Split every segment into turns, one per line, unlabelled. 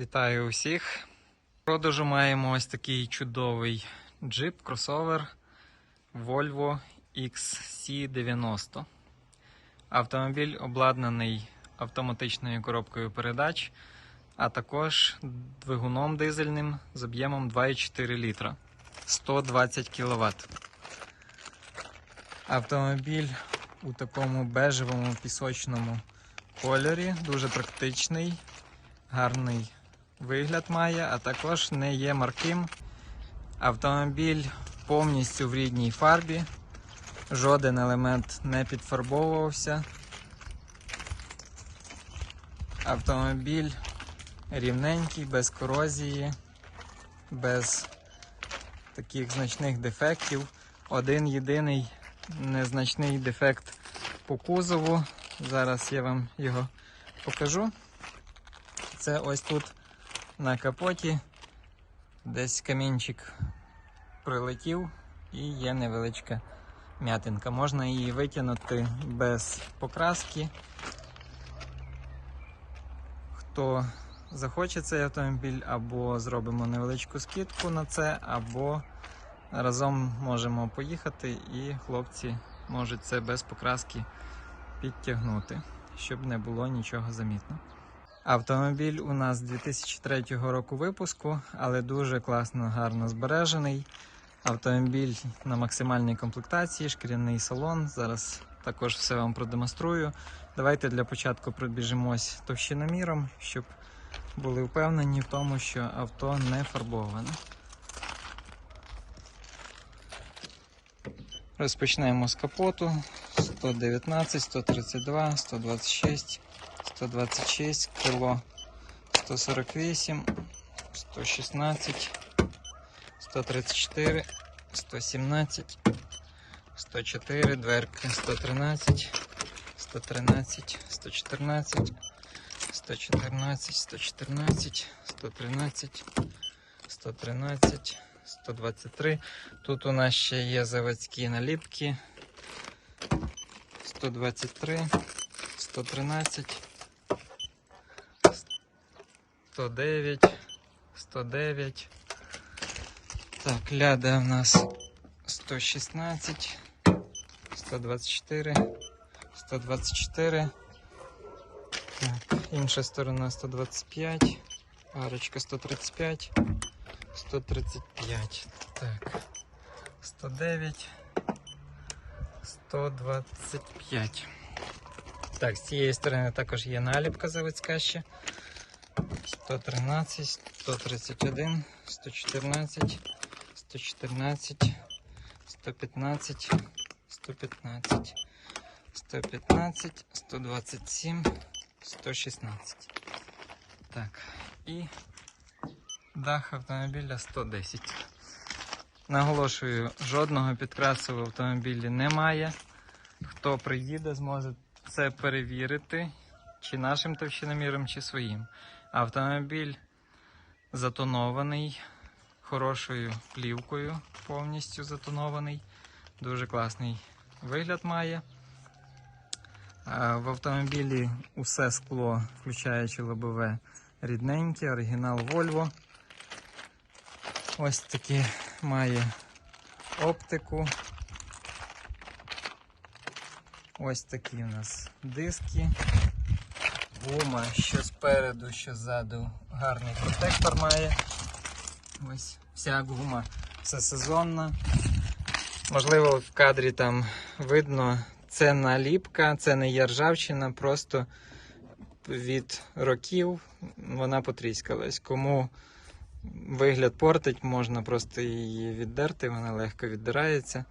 Вітаю усіх. В продажу маємо ось такий чудовий джип кросовер Volvo XC90. Автомобіль обладнаний автоматичною коробкою передач, а також двигуном дизельним з об'ємом 2,4 літра 120 кВт. Автомобіль у такому бежевому пісочному кольорі, дуже практичний, гарний вигляд має, а також не є марким. Автомобіль повністю в рідній фарбі, жоден елемент не підфарбовувався. Автомобіль рівненький, без корозії, без таких значних дефектів. Один єдиний незначний дефект по кузову. Зараз я вам його покажу. Це ось тут на капоті. Десь камінчик прилетів і є невеличка м'ятинка. Можна її витягнути без покраски. Хто захоче цей автомобіль, або зробимо невеличку скидку на це, або разом можемо поїхати і хлопці можуть це без покраски підтягнути, щоб не було нічого замітно. Автомобіль у нас 2003 року випуску, але дуже класно, гарно збережений. Автомобіль на максимальній комплектації, шкіряний салон. Зараз також все вам продемонструю. Давайте для початку пробіжимось товщиноміром, щоб були впевнені в тому, що авто не фарбоване. Розпочнемо з капоту 119, 132, 126, 126, крило 148, 116, 134, 117, 104, дверки 113, 113, 114, 114, 114, 113, 113, 123. Тут у нас ще є заводські наліпки. 123, 113, 109, 109. Так, ляда у нас 116, 124, 124. Так, інша сторона 125, парочка 135, 135. Так, 109, 125. Так, з цієї сторони також є наліпка заводська ще. 113, 131, 114, 114, 115, 115, 115, 127, 116. Так, і дах автомобіля 110. Наголошую, жодного підкрасу в автомобілі немає. Хто приїде, зможе це перевірити, чи нашим товщиноміром, чи своїм. Автомобіль затонований, хорошою плівкою, повністю затонований. Дуже класний вигляд має. В автомобілі усе скло, включаючи лобове, рідненьке, оригінал Volvo. Ось таке має оптику. Ось такі у нас диски. Гума, що спереду, що ззаду гарний протектор має. Ось вся гума все сезонна. Можливо, в кадрі там видно, це наліпка, це не є ржавчина, просто від років вона потріскалась. Кому вигляд портить, можна просто її віддерти, вона легко віддирається.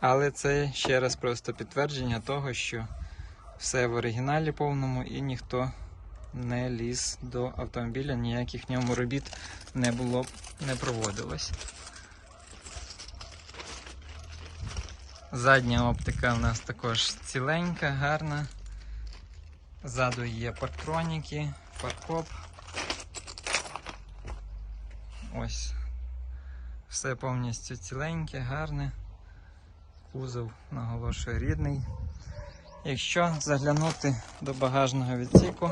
Але це ще раз просто підтвердження того, що все в оригіналі повному і ніхто не ліз до автомобіля, ніяких в ньому робіт не було, не проводилось. Задня оптика у нас також ціленька, гарна. Ззаду є парктроніки, паркоп. Ось. Все повністю ціленьке, гарне. Кузов наголошує рідний. Якщо заглянути до багажного відсіку,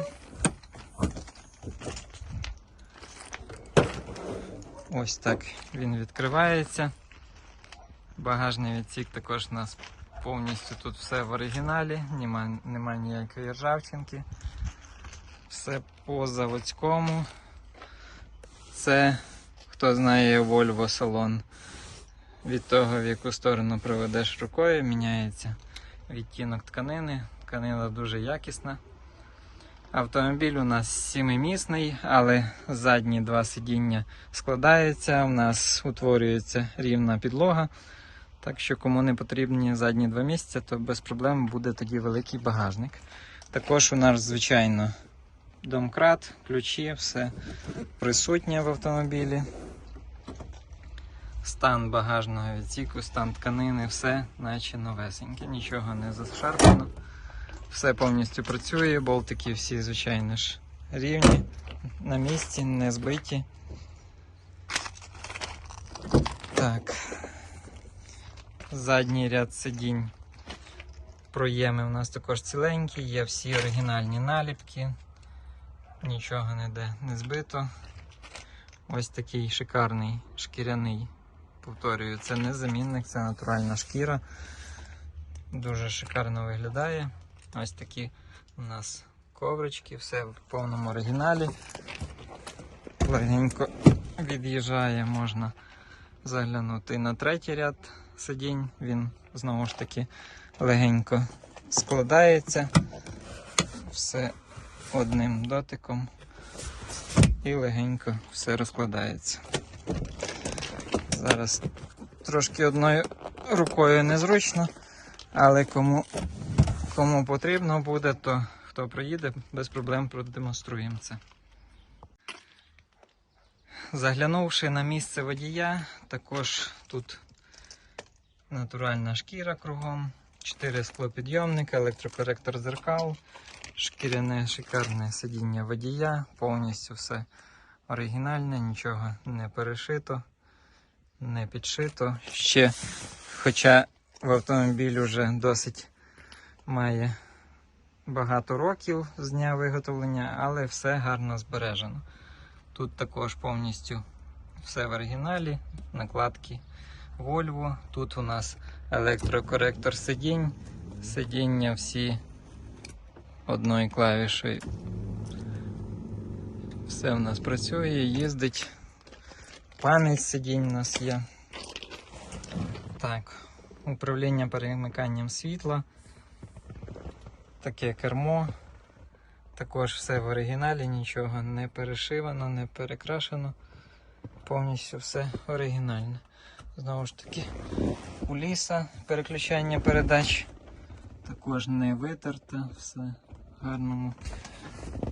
Ось так він відкривається. Багажний відсік також у нас повністю тут все в оригіналі, нема, нема ніякої ржавчинки. Все по заводському. Це, хто знає Volvo салон, від того, в яку сторону проведеш рукою, міняється відтінок тканини. Тканина дуже якісна. Автомобіль у нас сімимісний, але задні два сидіння складаються. У нас утворюється рівна підлога. Так що, кому не потрібні задні два місця, то без проблем буде тоді великий багажник. Також у нас, звичайно, домкрат, ключі, все присутнє в автомобілі. Стан багажного відсіку, стан тканини, все наче новесеньке, нічого не зашарпано. Все повністю працює, болтики всі, звичайно ж, рівні, на місці, не збиті. Так. Задній ряд сидінь. Проєми у нас також ціленькі, є всі оригінальні наліпки. Нічого ніде не збито. Ось такий шикарний шкіряний. Повторюю, це не замінник, це натуральна шкіра. Дуже шикарно виглядає. Ось такі у нас коврички, все в повному оригіналі. Легенько від'їжджає, можна заглянути на третій ряд сидінь. Він знову ж таки легенько складається. Все одним дотиком і легенько все розкладається. Зараз трошки одною рукою незручно, але кому, кому потрібно буде, то хто приїде, без проблем продемонструємо це. Заглянувши на місце водія, також тут натуральна шкіра кругом, 4 склопідйомника, електрокоректор зеркал, шкіряне шикарне сидіння водія, повністю все оригінальне, нічого не перешито, не підшито. Ще, хоча в автомобіль вже досить має багато років з дня виготовлення, але все гарно збережено. Тут також повністю все в оригіналі, накладки Volvo. Тут у нас електрокоректор сидінь, сидіння всі одною клавішою. Все в нас працює, їздить. Пам'ять сидінь у нас є. Так, управління перемиканням світла. Таке кермо. Також все в оригіналі, нічого не перешивано, не перекрашено. Повністю все оригінальне. Знову ж таки, куліса, переключання передач. Також не витерте, все в гарному,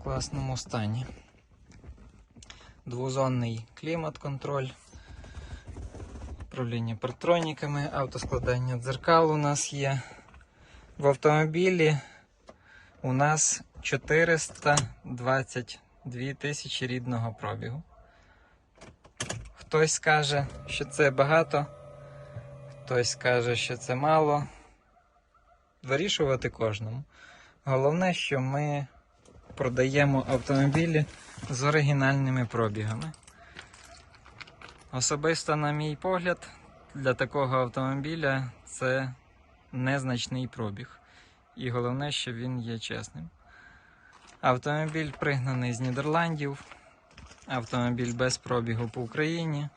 класному стані. Двозонний клімат-контроль, управління партроніками, автоскладання дзеркал у нас є. В автомобілі у нас 422 тисячі рідного пробігу. Хтось скаже, що це багато, хтось скаже, що це мало. Вирішувати кожному. Головне, що ми продаємо автомобілі з оригінальними пробігами. Особисто, на мій погляд, для такого автомобіля це незначний пробіг. І головне, що він є чесним. Автомобіль пригнаний з Нідерландів. Автомобіль без пробігу по Україні.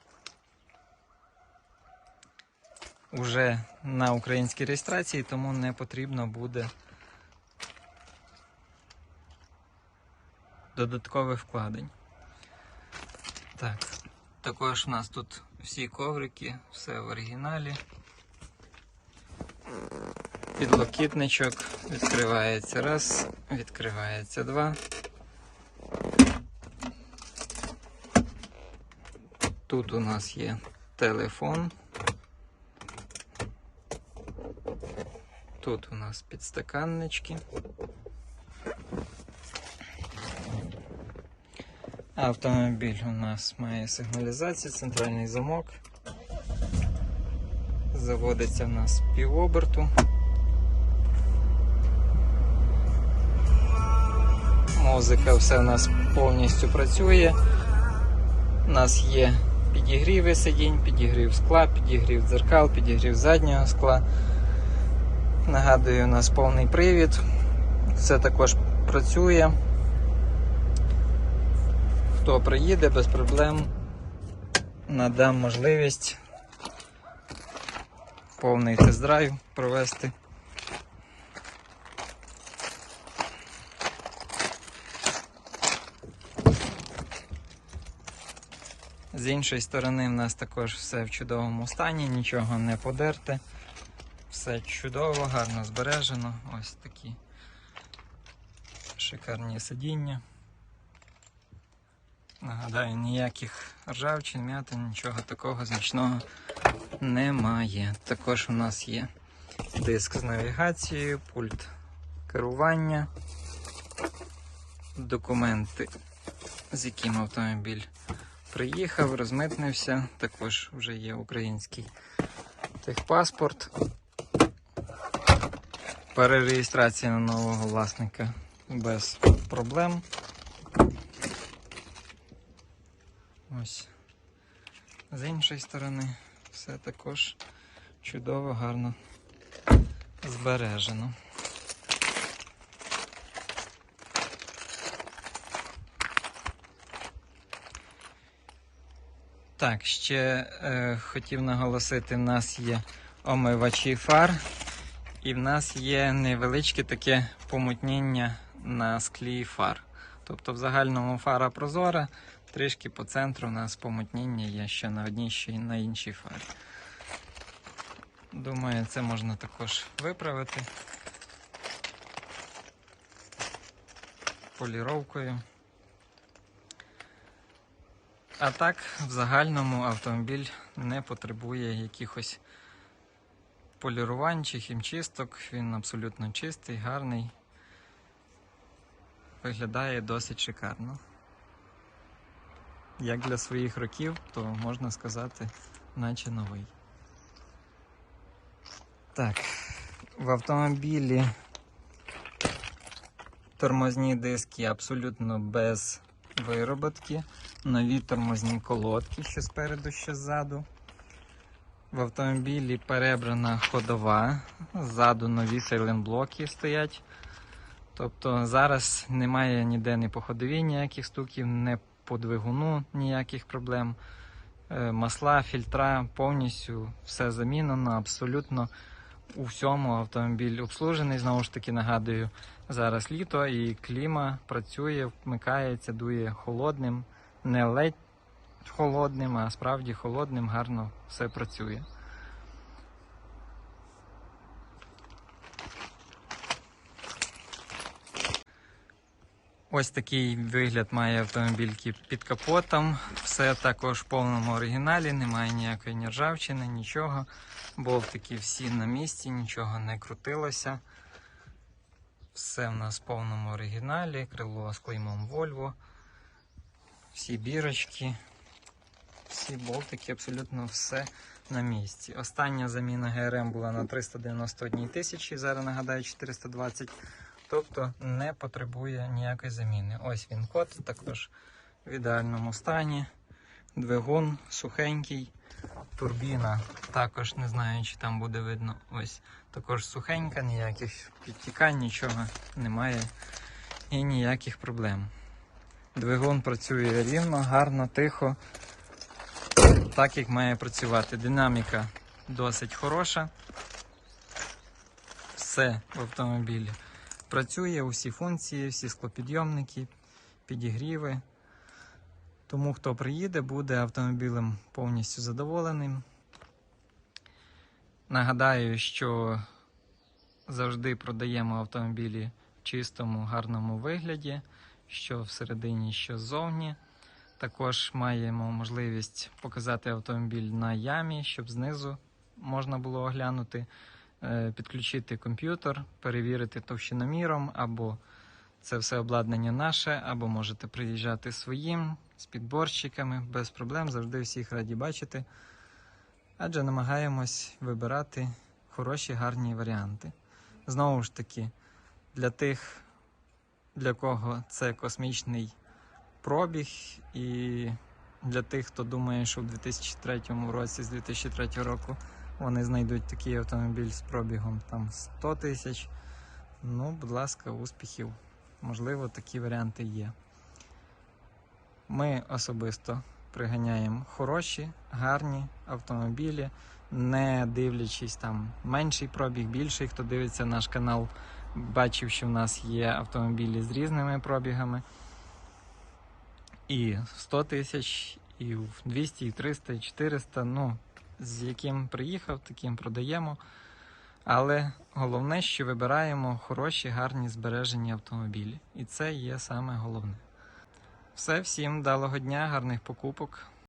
Уже на українській реєстрації, тому не потрібно буде додаткових вкладень. Так, також у нас тут всі коврики, все в оригіналі. Підлокітничок відкривається раз, відкривається два. Тут у нас є телефон. Тут у нас підстаканнички. Автомобіль у нас має сигналізацію, центральний замок. Заводиться в нас півоберту. Музика все у нас повністю працює. У нас є підігріви сидінь, підігрів скла, підігрів дзеркал, підігрів заднього скла. Нагадую, у нас повний привід. Все також працює. Хто приїде без проблем, надам можливість повний тест-драйв провести. З іншої сторони, в нас також все в чудовому стані, нічого не подерте. Все чудово, гарно збережено. Ось такі шикарні сидіння. Нагадаю, ніяких ржавчин, м'ятин, нічого такого значного немає. Також у нас є диск з навігацією, пульт керування, документи, з яким автомобіль приїхав, розмитнився. Також вже є український техпаспорт. Перереєстрація на нового власника без проблем. Ось. З іншої сторони, все також чудово, гарно збережено. Так, ще е, хотів наголосити, в нас є омивачі фар, і в нас є невеличке таке помутнення на склі фар. Тобто в загальному фара прозора, трішки по центру у нас помутнення є ще на одній, ще й на іншій фарі. Думаю, це можна також виправити поліровкою. А так, в загальному автомобіль не потребує якихось полірувань чи хімчисток. Він абсолютно чистий, гарний. Виглядає досить шикарно. Як для своїх років, то можна сказати, наче новий. Так, в автомобілі тормозні диски абсолютно без вироботки, нові тормозні колодки, що спереду, що ззаду. В автомобілі перебрана ходова, ззаду нові сайлентблоки стоять. Тобто зараз немає ніде ні по ходові ніяких стуків, не по двигуну ніяких проблем. Е, Масла, фільтра, повністю все замінено, абсолютно у всьому автомобіль обслужений. Знову ж таки нагадую, зараз літо і кліма працює, вмикається, дує холодним, не ледь холодним, а справді холодним, гарно все працює. Ось такий вигляд має автомобіль під капотом. Все також в повному оригіналі, немає ніякої ні ржавчини, нічого. Болтики всі на місці, нічого не крутилося. Все в нас в повному оригіналі, крило з клеймом Volvo. Всі бірочки, всі болтики, абсолютно все на місці. Остання заміна ГРМ була на 391 тисячі, зараз нагадаю 420. Тобто не потребує ніякої заміни. Ось він код, також в ідеальному стані. Двигун сухенький, турбіна. Також не знаю, чи там буде видно. Ось також сухенька, ніяких підтікань, нічого немає і ніяких проблем. Двигун працює рівно, гарно, тихо, так як має працювати. Динаміка досить хороша. Все в автомобілі. Працює усі функції, всі склопідйомники, підігріви. Тому хто приїде, буде автомобілем повністю задоволеним. Нагадаю, що завжди продаємо автомобілі в чистому, гарному вигляді, що всередині, що ззовні. Також маємо можливість показати автомобіль на ямі, щоб знизу можна було оглянути, підключити комп'ютер, перевірити товщиноміром, або це все обладнання наше, або можете приїжджати своїм з підборщиками без проблем. Завжди всіх раді бачити. Адже намагаємось вибирати хороші, гарні варіанти. Знову ж таки, для тих, для кого це космічний пробіг і для тих, хто думає, що в 2003 році, з 2003 року вони знайдуть такий автомобіль з пробігом там 100 тисяч. Ну, будь ласка, успіхів. Можливо, такі варіанти є. Ми особисто приганяємо хороші, гарні автомобілі, не дивлячись там менший пробіг, більший. Хто дивиться наш канал, бачив, що в нас є автомобілі з різними пробігами. І 100 тисяч, і в 200, і 300, і 400. Ну, з яким приїхав, таким продаємо. Але головне, що вибираємо хороші, гарні збережені автомобілі. І це є саме головне. Все, всім далого дня, гарних покупок.